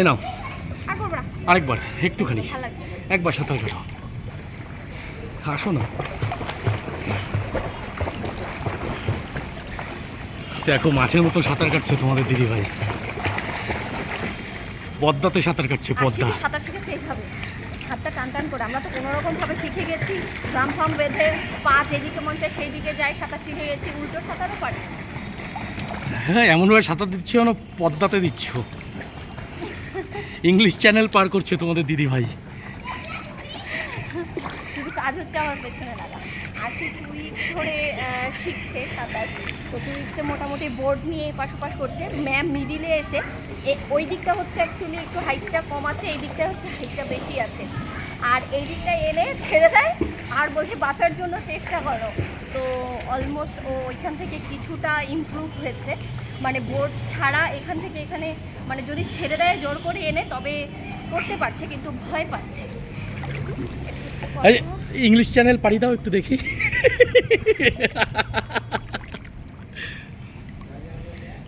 এ নাও। আর আরেকবার একটুখানি। ভালো একবার সাঁতার কাটো আসো না। দেখো মাছের মতো সাঁতার কাটছে তোমাদের দিদি ভাই। পদ্মাতে সাঁতার কাটছে পদ্মা। সাঁতার শিখে সেইভাবে হাতটা টান টান করে। আমরা তো কোনো রকম ভাবে শিখে গেছি। ড্রাম ফাম বেঁধে পা যেদিকে মন চায় সেই দিকে যাই সাঁতার শিখে গেছি। উল্টো সাঁতারও পারি হ্যাঁ এমনভাবে সাঁতার দিচ্ছ যেন পদ্মাতে দিচ্ছ। ইংলিশ চ্যানেল পার করছে তোমাদের দিদি ভাই। শুধু কাজ হচ্ছে আমার পেছনে আর ধরে শিখছে সাঁতার। তো মোটামুটি বোর্ড নিয়ে করছে। ম্যাম মিডিলে এসে ওই দিকটা হচ্ছে অ্যাকচুয়ালি একটু কম আছে, এই দিকটা হচ্ছে বেশি আছে। আর এই এনে ছেড়ে দেয়, আর বলছে বাঁচার জন্য চেষ্টা করো। তো অলমোস্ট ও ওইখান থেকে কিছুটা ইমপ্রুভ হয়েছে। মানে বোর্ড ছাড়া এখান থেকে এখানে মানে যদি ছেড়ে দেয়, জোর করে এনে তবে করতে পারছে কিন্তু ভয় পাচ্ছে। ইংলিশ চ্যানেল পাড়ি দাও একটু দেখি।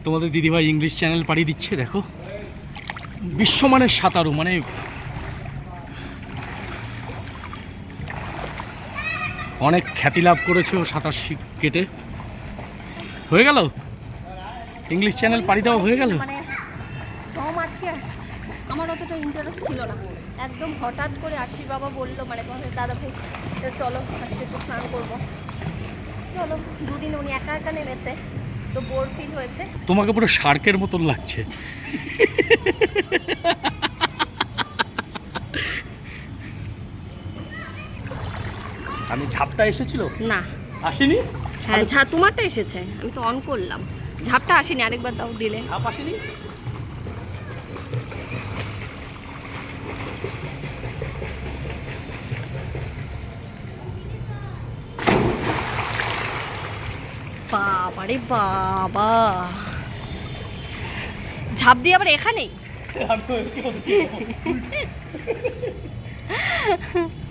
তোমাদের দিদিভাই ইংলিশ চ্যানেল পাড়ি দিচ্ছে, দেখো। বিশ্বমানের সাঁতারু মানে অনেক খ্যাতি লাভ করেছে ও সাঁতার কেটে। হয়ে গেল? ইংলিশ চ্যানেল পাড়ি দেওয়া হয়ে গেল? মানে দম আটকে আসে আমার অতটা ইন্টারেস্ট ছিল না। একদম হঠাৎ করে আশি বাবা বলল মানে তোমাদের দাদা ভাই চলো আজকে একটু স্নান করব। চলো দুদিন উনি একা একা নেমেছে তো বোর ফিল হয়েছে। তোমাকে পুরো শার্কের মতন লাগছে। আমি ঝাপটা এসেছিল? না। আসেনি? হ্যাঁ ঝা তোমারটা এসেছে। আমি তো অন করলাম। ঝাপটা আসেনি আরেকবার দাও দিলে। ঝাপ আসেনি? বাবা রে বাবা। ঝাপ দিয়ে আবার এখানেই।